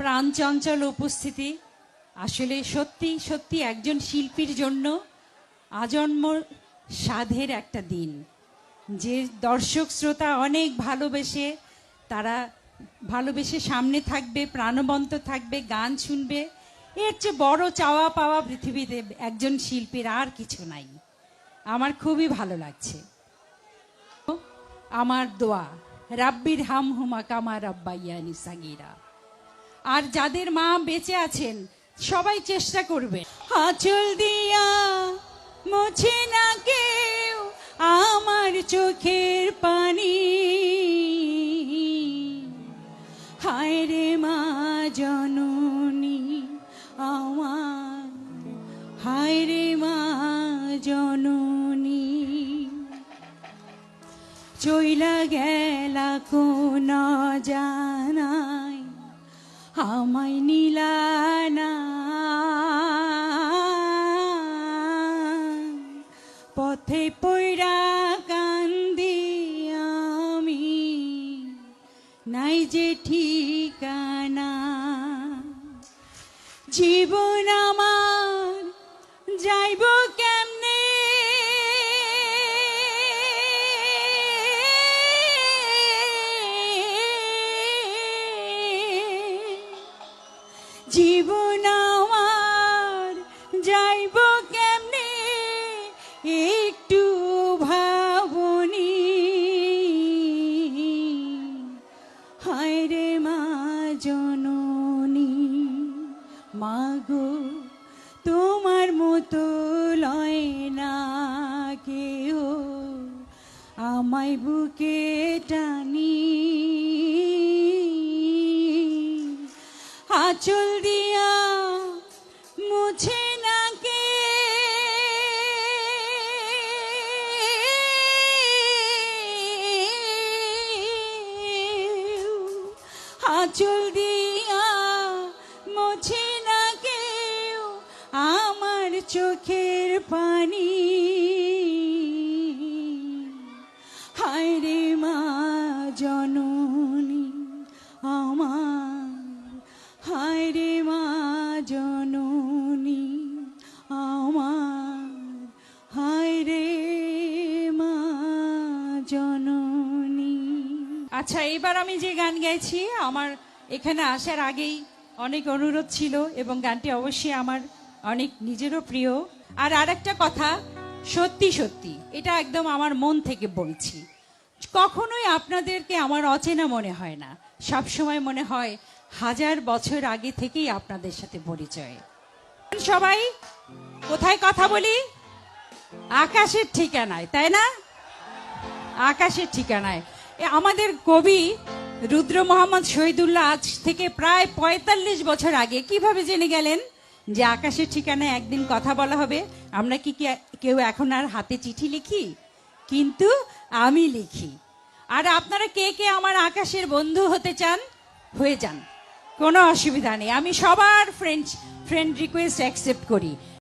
প্রাণচঞ্চল উপস্থিতি। আসলে সত্যি সত্যি একজন শিল্পীর জন্য আজন্ম সাধের একটা দিন। যে দর্শক, শ্রোতা অনেক ভালোবেসে তারা ভালোবেসে সামনে থাকবে, প্রাণবন্ত থাকবে, গান শুনবে। এর চেয়ে বড় চাওয়া পাওয়া পৃথিবীতে একজন শিল্পীর আর কিছু নাই। আমার খুবই ভালো লাগছে। আমার দোয়া, রাব্বির হাম হুমা কামা রাব্বাইয়ানি সাগিরা। আর যাদের মা বেঁচে আছেন, সবাই চেষ্টা করবে। আঁচল দিয়া মুছে না কেউ আমার চোখের পানি। হায় রে মা জননী আমার, হায় রে মা জননী। চইলা গেলা কোন জানাই আমায় নীলানা পথে পৈরা কান্দি আমি নাই যে ঠিকানা। জীবন আমার যাইব কেমনে জীবন আমার, যাইব কেমনে? একটু ভাবনি। হায় রে মা জননী, মাগো, তোমার মতো লয় না কেউ, আমায় বুকে টানি। আঁচল দিয়া মুছে না কে আঁচল দিয়া মুছে না কেউ আমার চোখের পানি। হায় রে মা জননী, আমার হায় রে মা জননী, আমার হায় রে মা জননী। আচ্ছা এবার আমি যে গান গাইছি, আমার এখানে আসার আগেই অনেক অনুরোধ ছিল এবং গানটি অবশ্যই আমার অনেক নিজেরও প্রিয়। আর আরেকটা কথা, সত্যি সত্যি, এটা একদম আমার মন থেকে বলছি। কখনোই আপনাদেরকে আমার অচেনা মনে হয় না। সব সময় মনে হয় হাজার বছর আগে থেকেই আপনাদের সাথে পরিচয়। সবাই, কোথায় কথা বলি? আকাশের ঠিকানায়, তাই না? আকাশের ঠিকানায়। আমাদের কবি রুদ্র মোহাম্মদ শহীদুল্লাহ আজ থেকে প্রায় পঁয়তাল্লিশ বছর আগে কীভাবে জেনে গেলেন যে আকাশের ঠিকানায় একদিন কথা বলা হবে? আমরা কি- কেউ এখন আর হাতে চিঠি লিখি? কিন্তু আমি লিখি। আর আপনারা কে কে আমার আকাশের বন্ধু হতে চান, হয়ে যান। কোনো অসুবিধা নেই। আমি সবার ফ্রেন্ড ফ্রেন্ড রিকোয়েস্ট অ্যাকসেপ্ট করি।